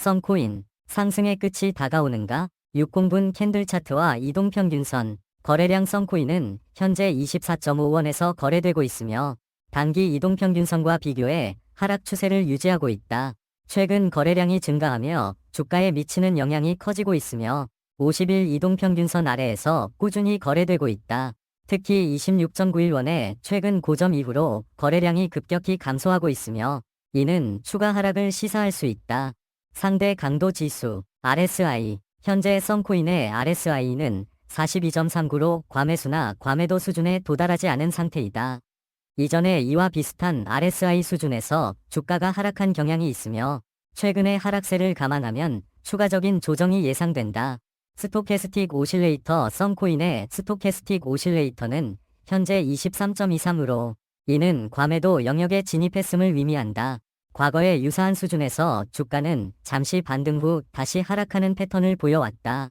썬코인, 상승의 끝이 다가오는가? 60분 캔들 차트와 이동평균선, 거래량 썬코인은 현재 24.5원에서 거래되고 있으며 단기 이동평균선과 비교해 하락 추세를 유지하고 있다. 최근 거래량이 증가하며 주가에 미치는 영향이 커지고 있으며 50일 이동평균선 아래에서 꾸준히 거래되고 있다. 특히 26.91원의 최근 고점 이후로 거래량이 급격히 감소하고 있으며 이는 추가 하락을 시사할 수 있다. 상대 강도 지수 RSI 현재 썬코인의 RSI는 42.39로 과매수나 과매도 수준에 도달하지 않은 상태이다. 이전에 이와 비슷한 RSI 수준에서 주가가 하락한 경향이 있으며 최근의 하락세를 감안하면 추가적인 조정이 예상된다. 스토캐스틱 오실레이터 썬코인의 스토캐스틱 오실레이터는 현재 23.23으로 이는 과매도 영역에 진입했음을 의미한다. 과거의 유사한 수준에서 주가는 잠시 반등 후 다시 하락하는 패턴을 보여왔다.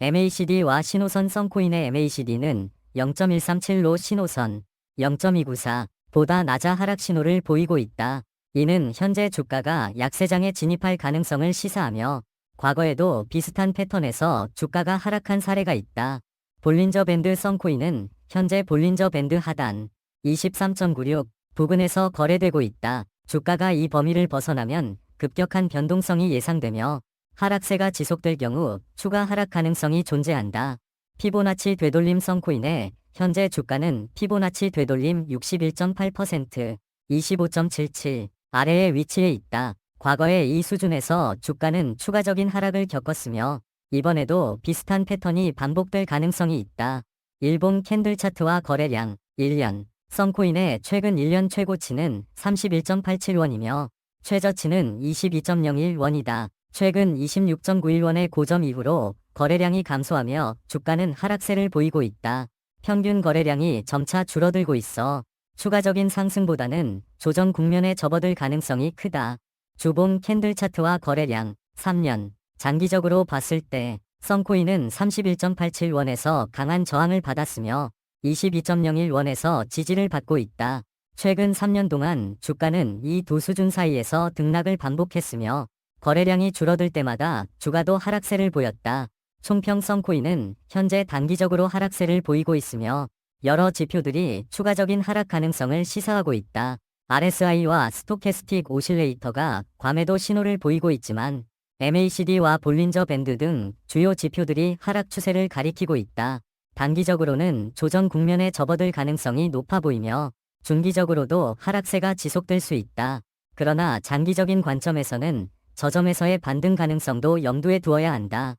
MACD와 신호선 썬코인의 MACD는 0.137로 신호선 0.294보다 낮아 하락 신호를 보이고 있다. 이는 현재 주가가 약세장에 진입할 가능성을 시사하며 과거에도 비슷한 패턴에서 주가가 하락한 사례가 있다. 볼린저 밴드 썬코인은 현재 볼린저 밴드 하단 23.96 부근에서 거래되고 있다. 주가가 이 범위를 벗어나면 급격한 변동성이 예상되며 하락세가 지속될 경우 추가 하락 가능성이 존재한다. 피보나치 되돌림 썬코인의 현재 주가는 피보나치 되돌림 61.8%, 25.77 아래에 위치해 있다. 과거의 이 수준에서 주가는 추가적인 하락을 겪었으며 이번에도 비슷한 패턴이 반복될 가능성이 있다. 일본 캔들 차트와 거래량 1년 썬코인의 최근 1년 최고치는 31.87원이며 최저치는 22.01원이다. 최근 26.91원의 고점 이후로 거래량이 감소하며 주가는 하락세를 보이고 있다. 평균 거래량이 점차 줄어들고 있어 추가적인 상승보다는 조정 국면에 접어들 가능성이 크다. 주봉 캔들 차트와 거래량 3년 장기적으로 봤을 때 썬코인은 31.87원에서 강한 저항을 받았으며 22.01원에서 지지를 받고 있다. 최근 3년 동안 주가는 이 두 수준 사이에서 등락을 반복했으며 거래량이 줄어들 때마다 주가도 하락세를 보였다. 총평 썬코인은 현재 단기적으로 하락세를 보이고 있으며 여러 지표들이 추가적인 하락 가능성을 시사하고 있다. RSI와 스토캐스틱 오실레이터가 과매도 신호를 보이고 있지만 MACD와 볼린저 밴드 등 주요 지표들이 하락 추세를 가리키고 있다. 단기적으로는 조정 국면에 접어들 가능성이 높아 보이며 중기적으로도 하락세가 지속될 수 있다. 그러나 장기적인 관점에서는 저점에서의 반등 가능성도 염두에 두어야 한다.